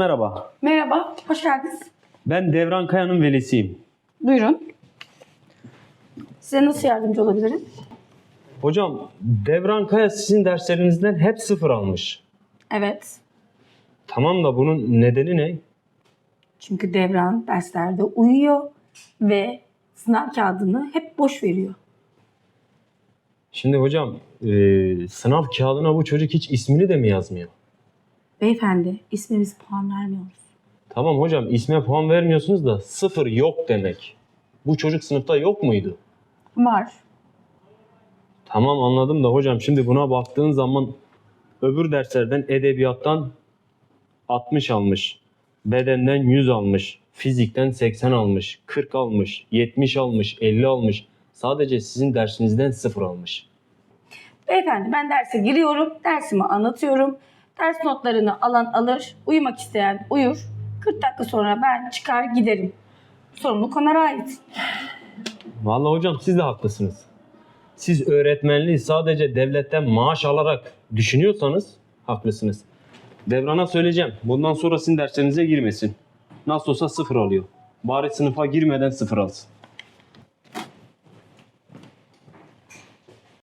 Merhaba. Merhaba, hoş geldiniz. Ben Devran Kaya'nın velisiyim. Buyurun. Size nasıl yardımcı olabilirim? Hocam Devran Kaya sizin derslerinizden hep sıfır almış. Evet. Tamam da bunun nedeni ne? Çünkü Devran derslerde uyuyor ve sınav kağıdını hep boş veriyor. Şimdi hocam e, sınav kağıdına bu çocuk hiç ismini de mi yazmıyor? Beyefendi, ismimiz puan vermiyoruz. Tamam hocam isme puan vermiyorsunuz da sıfır yok demek. Bu çocuk sınıfta yok muydu? Var. Tamam anladım da hocam şimdi buna baktığın zaman öbür derslerden edebiyattan 60 almış. Bedenden 100 almış. Fizikten 80 almış. 40 almış. 70 almış. 50 almış. Sadece sizin dersinizden 0 almış. Beyefendi ben derse giriyorum, dersimi anlatıyorum. Ders notlarını alan alır, uyumak isteyen uyur. 40 dakika sonra ben çıkar giderim. Sorumluluk onlara ait. Vallahi hocam siz de haklısınız. Siz öğretmenliği sadece devletten maaş alarak düşünüyorsanız haklısınız. Devran'a söyleyeceğim. Bundan sonra sizin derslerinize girmesin. Nasıl olsa sıfır alıyor. Bari sınıfa girmeden sıfır alsın.